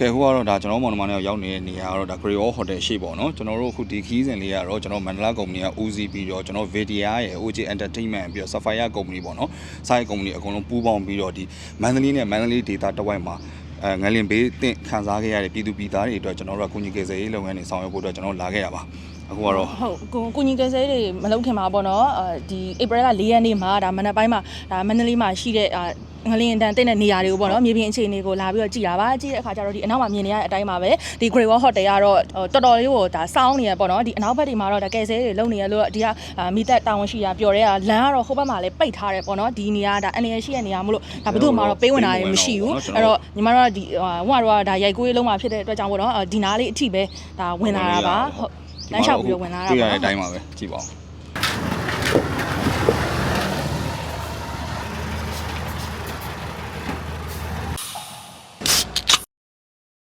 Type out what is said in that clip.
ကဲဟိုကတော့ဒါကျွန်တော်မောင်နှမနဲ့ရောက်နေတဲ့နေရာကတော့ဒါ Grey Wall Hotel ရှိပေါ့နော်ကျွန်တော်တို့အခုဒီခီးစဉ်လေးကတော့ကျွန်တော်မန္တလာကုမ္ပဏီကဦးစီးပြီးတော့ကျွန်တော် VDA ရဲ့ OJ Entertainment ပြီးတော့ Sapphire ကုမ္ပဏီပေါ့နော်စိုက်ကုမ္ပဏီအကုန်လုံးပူးပေါင်းပြီးတော့ဒီမန္တလေးနဲ့မန္တလေးဒေသတစ်ဝိုက်မှာအဲငလင်ဘေးတင့်ခံစားခဲ့ရတဲ့ပြည်သူပြည်သားတွေအတွက်ကျွန်တော်တို့ကကုညီကေစရေးလုပ်ငန်းတွေဆောင်ရွက်ဖို့အတွက်ကျွန်တော်လာခဲ့တာပါ အခုကတော့ဟုတ်ကိုကိုညီကယ်ဆယ်တွေမလုပ်ခင်မှာပေါ့နော်အဲဒီဧပြီလ၄ရက်နေ့မှာဒါမနက်ပိုင်းမှာဒါမန္တလေးမှာရှိတဲ့အာငလင်တန်တဲ့နေရာတွေကိုပေါ့နော်မြေပြင်အခြေအနေကိုလာပြီးတော့ကြည်တာပါကြည့်တဲ့အခါကျတော့ဒီအနောက်မှာမြင်နေရတဲ့အတိုင်းပါပဲဒီ Grey Wall Hotel ကတော့တော်တော်လေးကိုဒါစောင်းနေရပေါ့နော်ဒီအနောက်ဘက်တွေမှာတော့ဒါကယ်ဆယ်တွေလုပ်နေရလို့ဒီကမိသက်တာဝန်ရှိတာပြောတဲ့ကလမ်းကတော့ဟိုဘက်မှာလည်းပိတ်ထားတယ်ပေါ့နော်ဒီနေရာဒါအနေရရှိတဲ့နေရာမလို့ဒါဘယ်သူမှတော့ပေးဝင်တာလည်းမရှိဘူးအဲ့တော့ညီမတို့ကဒီဟိုကတော့ဒါရိုက်ကွေးလုံးမှာဖြစ်တဲ့အတွက်ကြောင့်ပေါ့နော်ဒီနားလေးအထိပဲဒါဝင်လာတာပါဟုတ် လမ်းလျှောက်ပြီးတော့ဝင်လာတာတွေ့ရပါတဲ့အတိုင်းပါပဲကြည့်ပါဦး